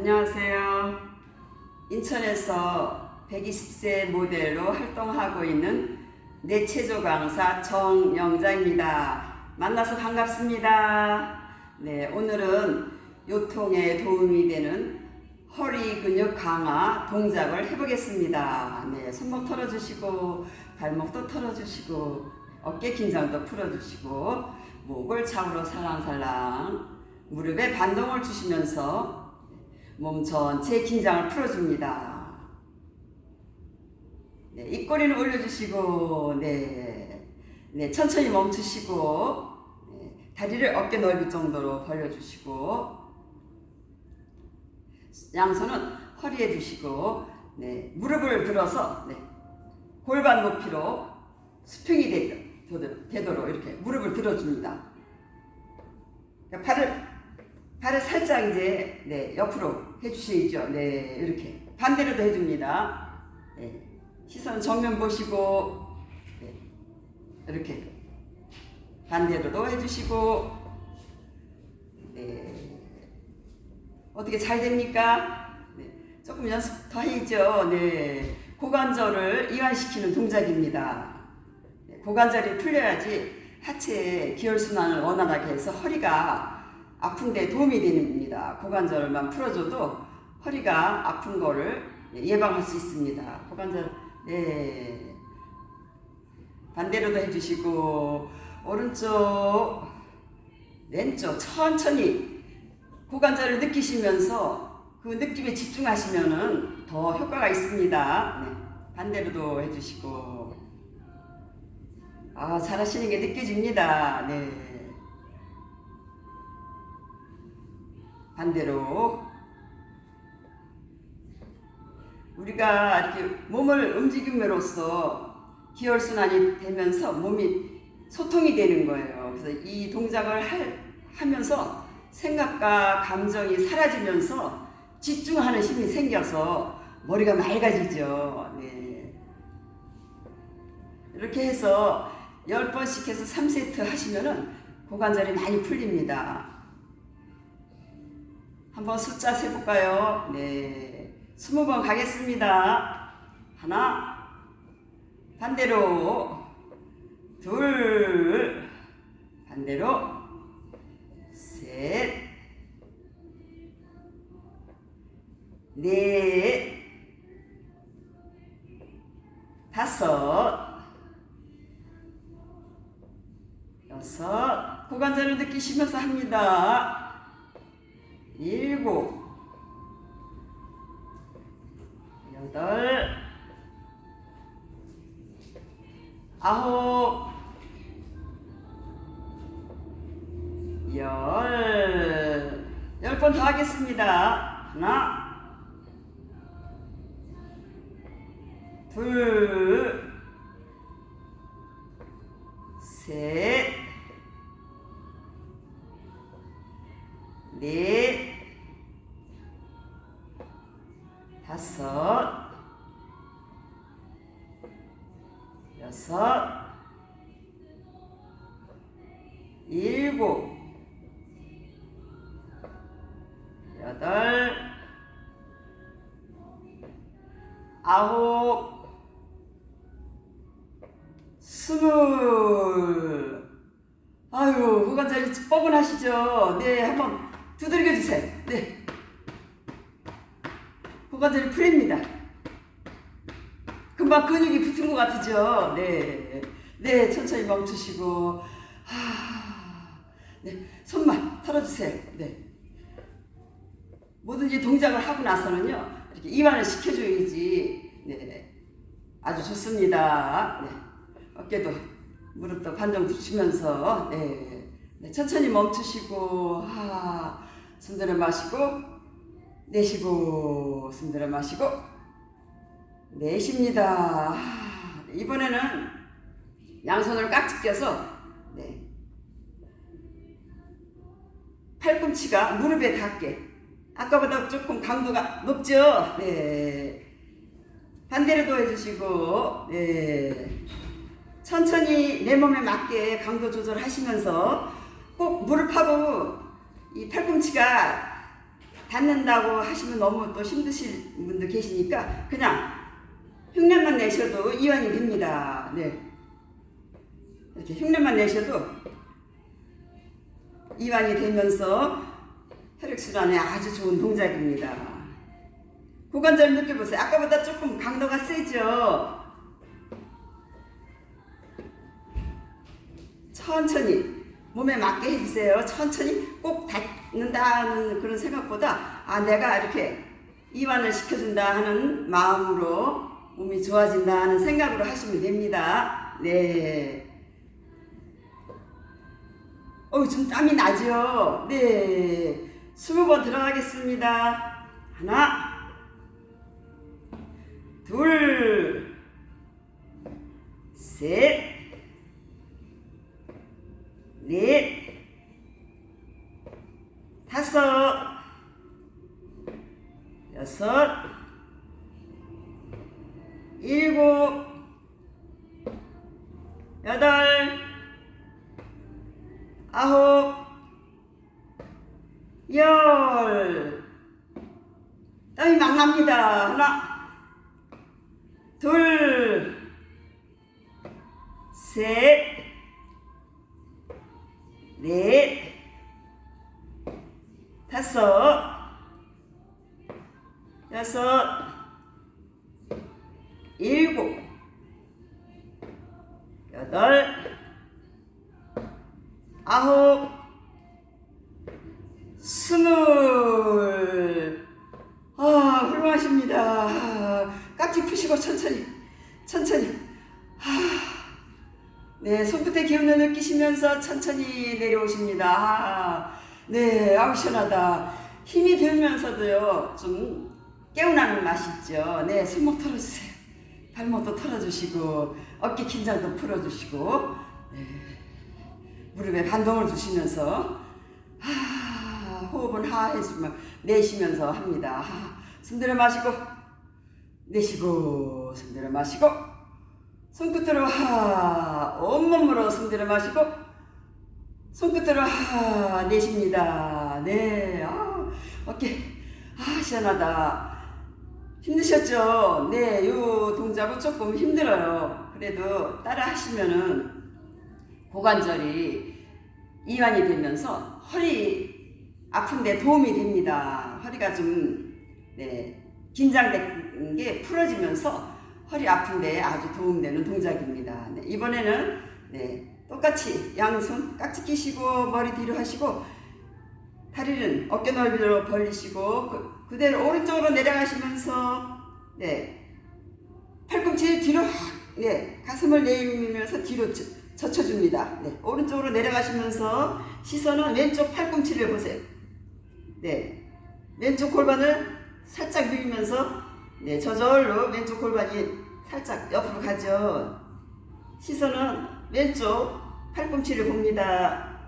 안녕하세요. 인천에서 120세 모델로 활동하고 있는 뇌체조 강사 정영자입니다. 만나서 반갑습니다. 네, 오늘은 요통에 도움이 되는 허리 근육 강화 동작을 해보겠습니다. 네, 손목 털어주시고 발목도 털어주시고 어깨 긴장도 풀어주시고 목을 좌우로 살랑살랑 무릎에 반동을 주시면서 몸 전체 긴장을 풀어줍니다. 네, 입꼬리는 올려주시고, 네, 네, 천천히 멈추시고, 네, 다리를 어깨 넓이 정도로 벌려주시고, 양손은 허리에 두시고, 네, 무릎을 들어서, 네, 골반 높이로 수평이 되- 되도록 이렇게 무릎을 들어줍니다. 그러니까 팔을 살짝 이제 네, 옆으로 해주셔야죠. 네, 이렇게 반대로도 해줍니다. 네, 시선 정면 보시고 네, 이렇게 반대로도 해주시고 네, 어떻게 잘 됩니까? 네, 조금 연습 더 해야죠. 네, 고관절을 이완시키는 동작입니다. 네, 고관절이 풀려야지 하체 기혈순환을 원활하게 해서 허리가 아픈데 도움이 됩니다. 고관절만 풀어줘도 허리가 아픈 거를 예방할 수 있습니다. 고관절, 네. 반대로도 해주시고, 오른쪽, 왼쪽 천천히 고관절을 느끼시면서 그 느낌에 집중하시면은 더 효과가 있습니다. 네. 반대로도 해주시고, 아, 잘하시는 게 느껴집니다. 네. 반대로 우리가 이렇게 몸을 움직임으로써 기혈순환이 되면서 몸이 소통이 되는 거예요. 그래서 이 동작을 할, 하면서 생각과 감정이 사라지면서 집중하는 힘이 생겨서 머리가 맑아지죠. 네. 이렇게 해서 10번씩 해서 3세트 하시면은 고관절이 많이 풀립니다. 한번 숫자 세볼까요? 네. 20번 가겠습니다. 하나, 반대로, 둘, 반대로, 셋, 넷, 다섯, 여섯, 고관절을 느끼시면서 합니다. 일곱, 여덟, 아홉, 열, 열 번 더 하겠습니다. 하나, 둘, 셋, 넷, 다섯, 여섯, 일곱, 여덟, 아홉, 스물. 아유, 후관절이 뻐근하시죠? 네, 한번 두들겨 주세요. 네. 후관절이 풀립니다. 금방 근육이 붙은 것 같으죠? 네. 네, 천천히 멈추시고. 하, 네, 손만 털어주세요. 네. 뭐든지 동작을 하고 나서는요, 이렇게 이완을 시켜줘야지. 네. 아주 좋습니다. 네. 어깨도, 무릎도 반정 두시면서, 네. 네. 천천히 멈추시고, 하, 숨 들여 마시고, 내쉬고, 숨 들여 마시고, 내쉽니다. 이번에는 양손을 깍지 껴서, 네. 팔꿈치가 무릎에 닿게. 아까보다 조금 강도가 높죠? 네. 반대로도 해주시고, 네. 천천히 내 몸에 맞게 강도 조절하시면서 꼭 무릎하고 이 팔꿈치가 닿는다고 하시면 너무 또 힘드실 분도 계시니까 그냥 흉내만 내셔도 이완이 됩니다. 네. 이렇게 흉내만 내셔도 이완이 되면서 혈액순환에 아주 좋은 동작입니다. 고관절 느껴보세요. 아까보다 조금 강도가 세죠? 천천히 몸에 맞게 해주세요. 천천히 꼭 닿 는다는 그런 생각보다 아 내가 이렇게 이완을 시켜준다 하는 마음으로 몸이 좋아진다 하는 생각으로 하시면 됩니다. 네. 어, 좀 땀이 나죠? 네. 스무 번 들어가겠습니다. 하나, 둘, 셋, 넷, 다섯, 여섯, 일곱, 여덟, 느끼시면서 천천히 내려오십니다. 아, 네, 아우, 시원하다. 힘이 들면서도요, 좀 깨어나는 맛이 있죠. 네, 손목 털어주세요. 발목도 털어주시고, 어깨 긴장도 풀어주시고, 네, 무릎에 반동을 주시면서, 하, 호흡은 하해지만 내쉬면서 합니다. 하, 숨 들여 마시고, 내쉬고, 숨 들여 마시고, 손끝으로 하, 온몸으로 숨 들여 마시고, 손끝으로 하, 내쉽니다. 네, 아, 어깨, 아, 시원하다. 힘드셨죠? 네, 이 동작은 조금 힘들어요. 그래도 따라 하시면은 고관절이 이완이 되면서 허리 아픈데 도움이 됩니다. 허리가 좀 네, 긴장된 게 풀어지면서 허리 아픈데 아주 도움되는 동작입니다. 네, 이번에는 네, 똑같이 양손 깍지 끼시고 머리 뒤로 하시고 다리는 어깨 넓이로 벌리시고 그, 그대로 오른쪽으로 내려가시면서 네 팔꿈치 뒤로 확, 네 가슴을 내밀면서 뒤로 젖- 젖혀줍니다. 네 오른쪽으로 내려가시면서 시선은 왼쪽 팔꿈치를 보세요. 네 왼쪽 골반을 살짝 누이면서 네 저절로 왼쪽 골반이 살짝 옆으로 가죠. 시선은 왼쪽 팔꿈치를 봅니다.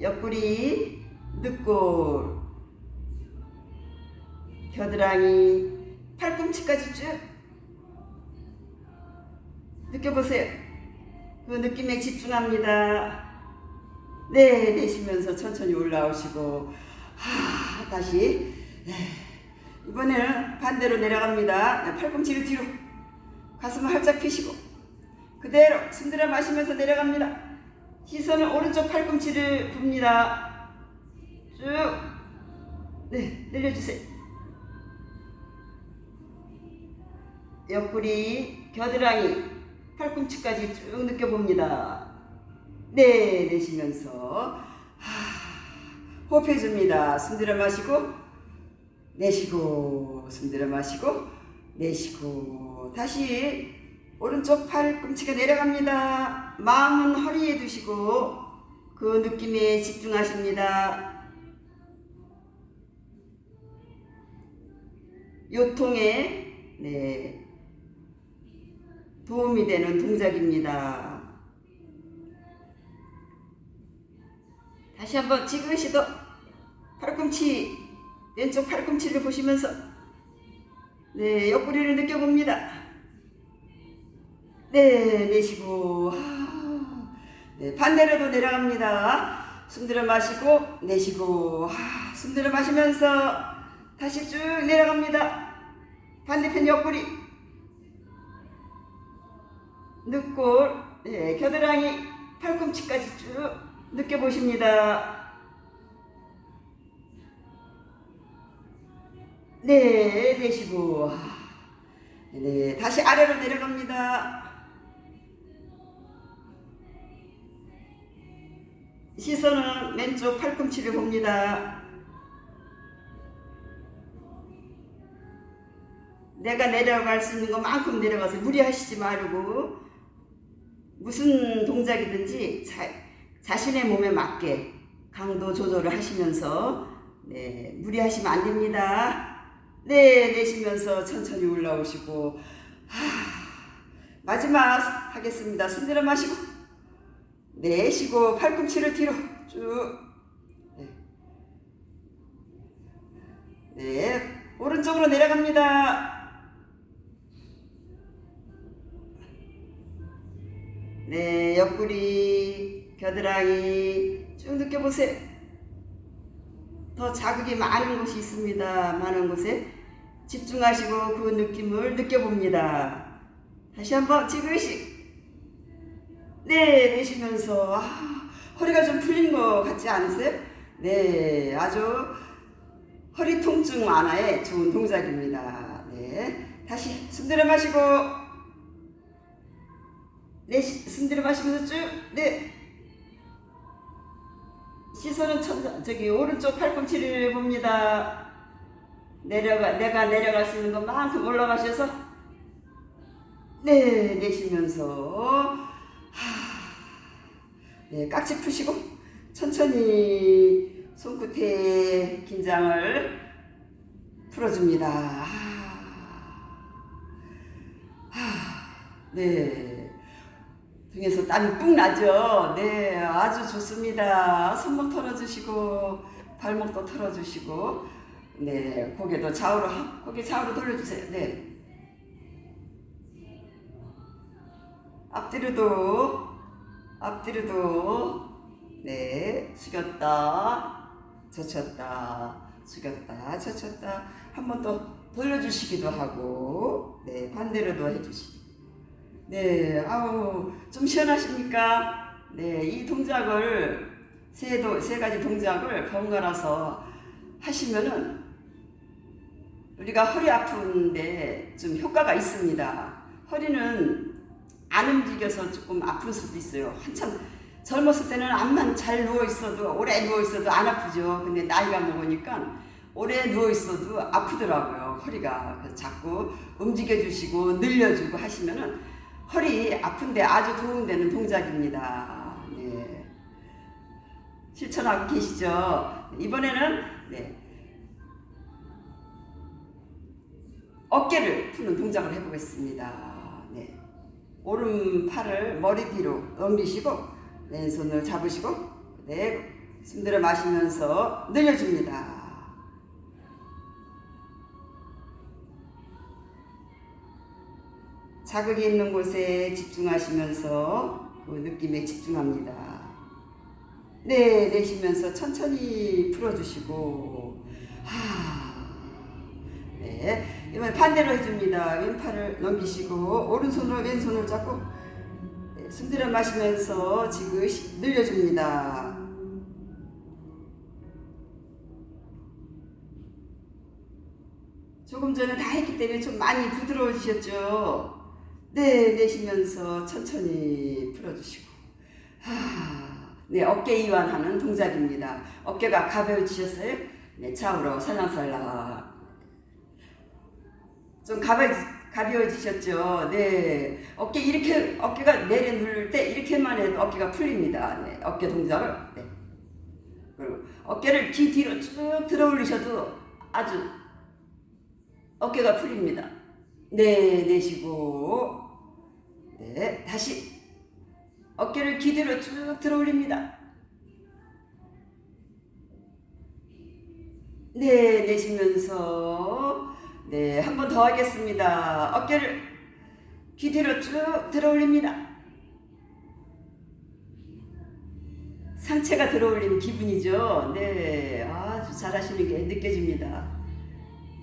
옆구리, 늑골, 겨드랑이, 팔꿈치까지 쭉 느껴보세요. 그 느낌에 집중합니다. 네, 내쉬면서 천천히 올라오시고, 하, 다시. 네. 이번에는 반대로 내려갑니다. 네, 팔꿈치를 뒤로, 가슴을 활짝 펴시고, 그대로 숨 들여 마시면서 내려갑니다. 시선은 오른쪽 팔꿈치를 봅니다. 쭉. 네, 내려주세요. 옆구리, 겨드랑이, 팔꿈치까지 쭉 느껴봅니다. 네, 내쉬면서 하, 호흡해줍니다. 숨 들여 마시고, 내쉬고, 숨 들여 마시고, 내쉬고, 다시 오른쪽 팔 꿈치가 내려갑니다. 마음은 허리에 두시고 그 느낌에 집중하십니다. 요통에 네, 도움이 되는 동작입니다. 다시 한번 지그시도 팔꿈치 왼쪽 팔꿈치를 보시면서 네 옆구리를 느껴봅니다. 네, 내쉬고. 하, 네, 반대로도 내려갑니다. 숨 들여 마시고 내쉬고 아, 숨 들여 마시면서 다시 쭉 내려갑니다. 반대편 옆구리 늑골 예, 겨드랑이 팔꿈치까지 쭉 느껴보십니다. 네, 내쉬고 네, 다시 아래로 내려갑니다. 시선은 왼쪽 팔꿈치를 봅니다. 내가 내려갈 수 있는 것만큼 내려가서 무리하시지 말고 무슨 동작이든지 자, 자신의 몸에 맞게 강도 조절을 하시면서 네, 무리하시면 안 됩니다. 네, 내쉬면서 천천히 올라오시고 하, 마지막 하겠습니다. 숨 들여 마시고 내쉬고 팔꿈치를 뒤로 쭉 네. 네, 오른쪽으로 내려갑니다. 네, 옆구리, 겨드랑이 쭉 느껴보세요. 더 자극이 많은 곳이 있습니다. 많은 곳에 집중하시고 그 느낌을 느껴봅니다. 다시 한번 지그시. 네, 내쉬면서 아, 허리가 좀 풀린 것 같지 않으세요? 네, 아주 허리 통증 완화에 좋은 동작입니다. 네, 다시 숨 들여 마시고 네, 시- 숨 들여 마시면서 쭉, 네. 시선은 천, 저기 오른쪽 팔꿈치를 봅니다. 내려가, 내가 내려갈 수 있는 것만큼 올라가셔서, 네, 내쉬면서, 하, 네, 깍지 푸시고, 천천히 손끝에 긴장을 풀어줍니다. 하, 네. 등에서 땀이 뿡 나죠? 네, 아주 좋습니다. 손목 털어주시고, 발목도 털어주시고, 네, 고개도 좌우로, 고개 좌우로 돌려주세요. 네. 앞뒤로도, 앞뒤로도, 네, 숙였다, 젖혔다, 숙였다, 젖혔다. 한 번 더 돌려주시기도 하고, 네, 반대로도 해주시고. 네, 아우, 좀 시원하십니까? 네, 이 동작을, 세, 도, 세 가지 동작을 번갈아서 하시면은 우리가 허리 아픈데 좀 효과가 있습니다. 허리는 안 움직여서 조금 아플 수도 있어요. 한참 젊었을 때는 암만 잘 누워 있어도 오래 누워 있어도 안 아프죠. 근데 나이가 먹으니까 오래 누워 있어도 아프더라고요. 허리가 자꾸 움직여 주시고 늘려 주고 하시면은 허리 아픈데 아주 도움되는 동작입니다. 네. 실천하고 계시죠? 이번에는 네. 어깨를 푸는 동작을 해보겠습니다. 네. 오른팔을 머리 뒤로 넘기시고 왼손을 잡으시고 네. 숨들여 마시면서 늘려줍니다. 자극이 있는 곳에 집중하시면서 그 느낌에 집중합니다. 네, 내쉬면서 천천히 풀어주시고, 하, 네, 이번 반대로 해줍니다. 왼팔을 넘기시고, 오른손으로 왼손을 잡고, 네, 숨 들여 마시면서 지그시 늘려줍니다. 조금 전에 다 했기 때문에 좀 많이 부드러워지셨죠? 네, 내쉬면서 천천히 풀어주시고. 하, 네, 어깨 이완하는 동작입니다. 어깨가 가벼워지셨어요? 네, 좌우로 살랑살랑. 좀 가벼, 가벼워지셨죠? 네. 어깨 이렇게, 어깨가 내려 누를 때 이렇게만 해도 어깨가 풀립니다. 네, 어깨 동작을. 네. 그리고 어깨를 귀 뒤로 쭉 들어 올리셔도 아주 어깨가 풀립니다. 네, 내쉬고, 네, 다시 어깨를 기대로 쭉 들어 올립니다. 네, 내쉬면서, 네, 한 번 더 하겠습니다. 어깨를 기대로 쭉 들어 올립니다. 상체가 들어 올리는 기분이죠. 네, 아주 잘하시는 게 느껴집니다.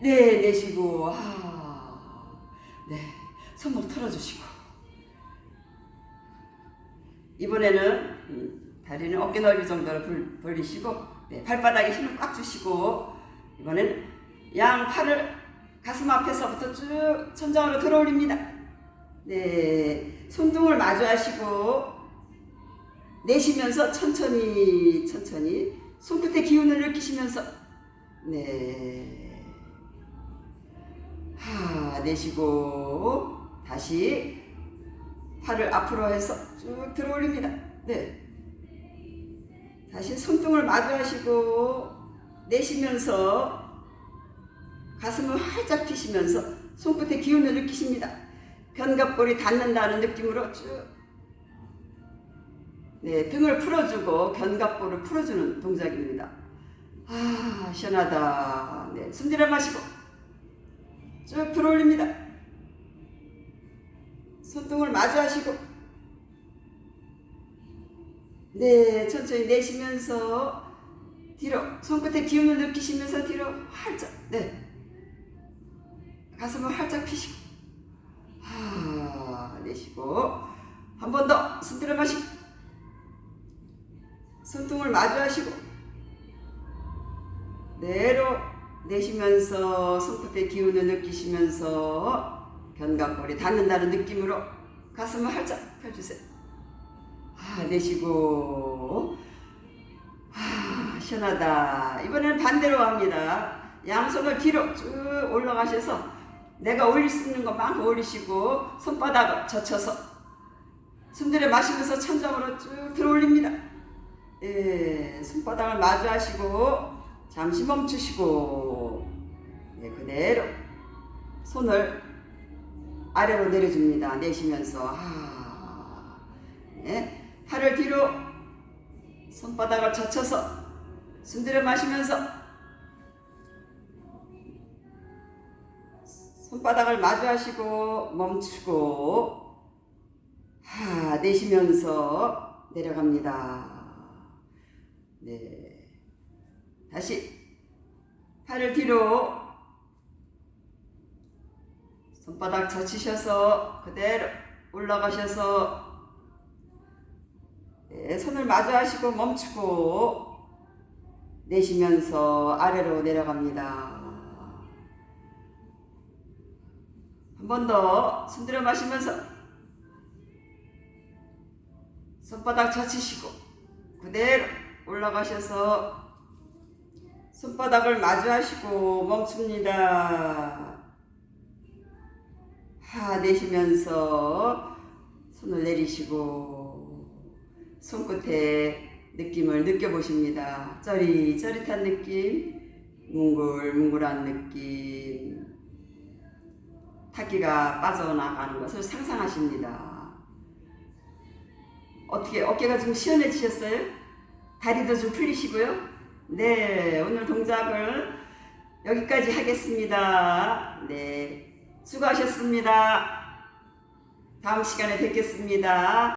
네, 내쉬고, 아, 네, 손목 털어주시고. 이번에는 음, 다리는 어깨 넓이 정도로 불- 벌리시고, 네, 발바닥에 힘을 꽉 주시고, 이번에는 양 팔을 가슴 앞에서부터 쭉 천장으로 들어 올립니다. 네, 손등을 마주하시고, 내쉬면서 천천히 천천히 손끝의 기운을 느끼시면서 네. 하 내쉬고 다시 팔을 앞으로 해서 쭉 들어 올립니다. 네. 다시 손등을 마주하시고 내쉬면서 가슴을 활짝 피시면서 손끝의 기운을 느끼십니다. 견갑골이 닿는다는 느낌으로 쭉 네, 등을 풀어주고 견갑골을 풀어주는 동작입니다. 아, 시원하다. 네, 숨 들여 마시고 쭉 들어 올립니다. 손등을 마주하시고 네, 천천히 내쉬면서 뒤로 손끝에 기운을 느끼시면서 뒤로 활짝 네 가슴을 활짝 피시고 하 내쉬고 한 번 더 숨 들여 마시고 손등을 마주하시고 내로 내쉬면서 손끝의 기운을 느끼시면서 견갑골이 닿는다는 느낌으로 가슴을 활짝 펴주세요. 아, 내쉬고 아, 시원하다. 이번에는 반대로 합니다. 양손을 뒤로 쭉 올라가셔서 내가 올릴 수 있는 것만큼 올리시고 손바닥을 젖혀서 숨들여 마시면서 천장으로 쭉 들어 올립니다. 예, 손바닥을 마주하시고 잠시 멈추시고 네, 그대로 손을 아래로 내려줍니다. 내쉬면서 하, 네, 팔을 뒤로 손바닥을 젖혀서 숨들여 마시면서 손바닥을 마주하시고 멈추고 하 내쉬면서 내려갑니다. 네. 다시 팔을 뒤로 손바닥 젖히셔서 그대로 올라가셔서 네, 손을 마주하시고 멈추고 내쉬면서 아래로 내려갑니다. 한 번 더 숨들여 마시면서 손바닥 젖히시고 그대로 올라가셔서 손바닥을 마주하시고 멈춥니다. 하 내쉬면서 손을 내리시고 손끝에 느낌을 느껴보십니다. 쩌릿쩌릿한 느낌, 뭉글뭉글한 느낌, 타기가 빠져나가는 것을 상상하십니다. 어떻게 어깨가 좀 시원해지셨어요? 다리도 좀 풀리시고요. 네, 오늘 동작을 여기까지 하겠습니다. 네, 수고하셨습니다. 다음 시간에 뵙겠습니다.